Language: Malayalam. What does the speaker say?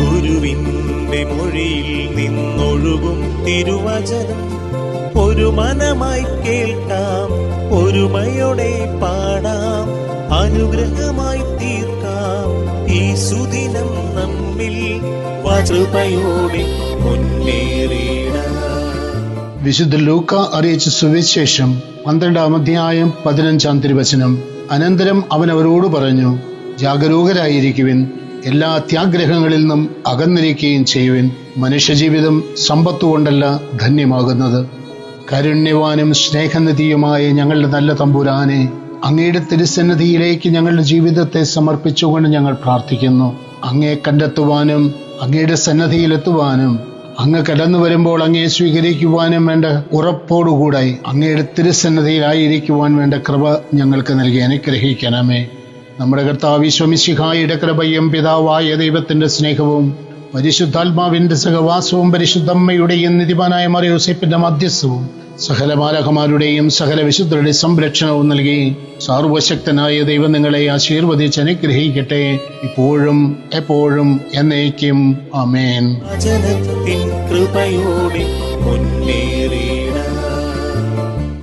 ഗുരുവിന്റെ മൊഴിയിൽ നിന്നൊഴുകും തിരുവചനം. ഒരു മനമായി കേൾക്കാം ഒരുമയോടെ പാടാം അനുഗ്രഹമായി തീർക്കാം. ഈ സുദിനം നമ്മിൽ വചൃപയോടെ മുന്നേറിയിടാം വിശുദ്ധ ലൂക്ക അറിയിച്ച സുവിശേഷം പന്ത്രണ്ടാം അധ്യായം പതിനഞ്ചാം തിരുവചനം. അനന്തരം അവൻ അവരോട് പറഞ്ഞു ജാഗരൂകരായിരിക്കുവിൻ. എല്ലാ അത്യാഗ്രഹങ്ങളിൽ നിന്നും അകന്നിരിക്കുകയും ചെയ്യുവിൻ. മനുഷ്യജീവിതം സമ്പത്തുകൊണ്ടല്ല ധന്യമാകുന്നത്. കാരുണ്യവാനും സ്നേഹനിധിയുമായ ഞങ്ങളുടെ നല്ല തമ്പുരാനെ അങ്ങയുടെ തിരുസന്നിധിയിലേക്ക് ഞങ്ങളുടെ ജീവിതത്തെ സമർപ്പിച്ചുകൊണ്ട് ഞങ്ങൾ പ്രാർത്ഥിക്കുന്നു. അങ്ങയെ കണ്ടെത്തുവാനും അങ്ങയുടെ സന്നദ്ധിയിലെത്തുവാനും അങ്ങ് കടന്നു വരുമ്പോൾ അങ്ങയെ സ്വീകരിക്കുവാനും വേണ്ട ഉറപ്പോടുകൂടെ അങ്ങയുടെ തിരുസന്നദ്ധിയിലായിരിക്കുവാൻ വേണ്ട കൃപ ഞങ്ങൾക്ക് നൽകി അനുഗ്രഹിക്കണമേ. നമ്മുടെ കർത്താവ് വിശ്വമിശിഹായുടെ കൃപയും പിതാവായ ദൈവത്തിന്റെ സ്നേഹവും പരിശുദ്ധാത്മാവിന്റെ സഹവാസവും പരിശുദ്ധമ്മയുടെയും നിധിമാനായ മറിയോസേപ്പിന്റെ മധ്യസ്ഥവും സകല ബാലകമാരുടെയും സകല വിശുദ്ധരുടെ സംരക്ഷണവും നൽകി സാർവശക്തനായ ദൈവം നിങ്ങളെ ആശീർവദിച്ച് അനുഗ്രഹിക്കട്ടെ. ഇപ്പോഴും എപ്പോഴും എന്നേക്കും. അമേൻ കൃപയോടെ